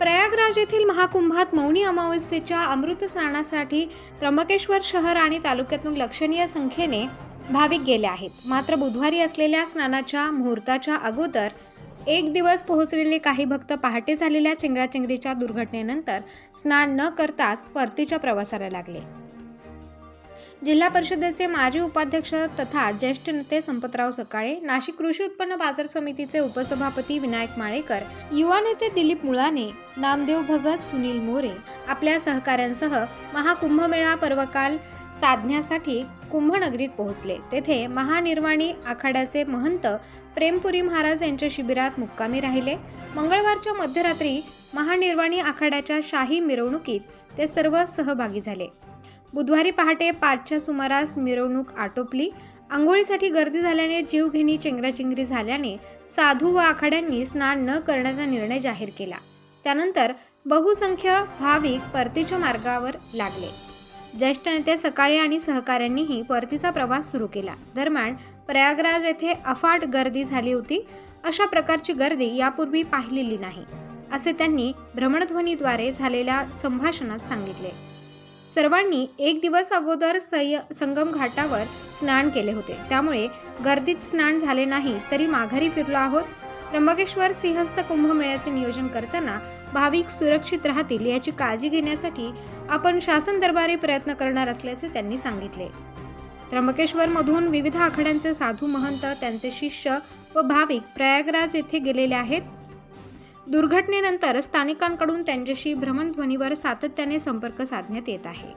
प्रयागराज येथील महाकुंभात मौनी अमावस्येच्या अमृत स्नानासाठी त्र्यंबकेश्वर शहर आणि तालुक्यातून लक्षणीय संख्येने भाविक गेले आहेत. मात्र बुधवारी असलेल्या स्नानाच्या मुहूर्ताच्या अगोदर एक दिवस पोहोचलेले काही भक्त पहाटे झालेल्या चेंगराचेंगरीच्या दुर्घटनेनंतर स्नान न करताच परतीच्या प्रवासाला लागले. जिल्हा परिषदेचे माजी उपाध्यक्ष तथा ज्येष्ठ नेते संपतराव सकाळे नाशिक कृषी उत्पन्न बाजार समितीचे उपसभापती विनायक माळेकर युवा नेते दिलीप मुळाने नामदेव भगत सुनील मोरे. आपल्या सहकाऱ्यांसह महाकुंभमेळा पर्वकाल साधण्यासाठी कुंभनगरीत पोहोचले. तेथे महानिर्वाणी आखाड्याचे महंत प्रेमपुरी महाराज यांच्या शिबिरात मुक्कामी राहिले. मंगळवारच्या मध्यरात्री महानिर्वाणी आखाड्याच्या शाही मिरवणुकीत ते सर्व सहभागी झाले. बुधवारी पहाटे पाचच्या सुमारास मिरवणूक आटोपली. आंघोळीसाठी गर्दी झाल्याने जीवघेणी चेंगराचेंगरी झाल्याने साधू व आखाड्यांनी स्नान न करण्याचा निर्णय जाहीर केला. त्यानंतर बहुसंख्य भाविक परतीच्या मार्गावर लागले. ज्येष्ठ नेते सकाळी आणि सहकाऱ्यांनीही परतीचा प्रवास सुरू केला. दरम्यान प्रयागराज येथे अफाट गर्दी झाली होती. अशा प्रकारची गर्दी यापूर्वी पाहिलेली नाही असे त्यांनी भ्रमणध्वनीद्वारे झालेल्या संभाषणात सांगितले. सर्वांनी एक दिवस अगोदर सय संगम घाटावर स्नान केले होते. त्यामुळे गर्दीत स्नान झाले नाही तरी माघारी फिरलो आहोत. त्र्यंबकेश्वर सिंहस्थ कुंभमेळ्याचे नियोजन करताना भाविक सुरक्षित राहतील याची काळजी घेण्यासाठी आपण शासन दरबारी प्रयत्न करणार असल्याचे त्यांनी सांगितले. त्र्यंबकेश्वरमधून विविध आखाड्यांचे साधू महंत त्यांचे शिष्य व भाविक प्रयागराज येथे गेलेले आहेत. दुर्घटनेनंतर स्थानिकांकडून त्यांच्याशी भ्रमणध्वनीवर सातत्याने संपर्क साधण्यात येत आहे.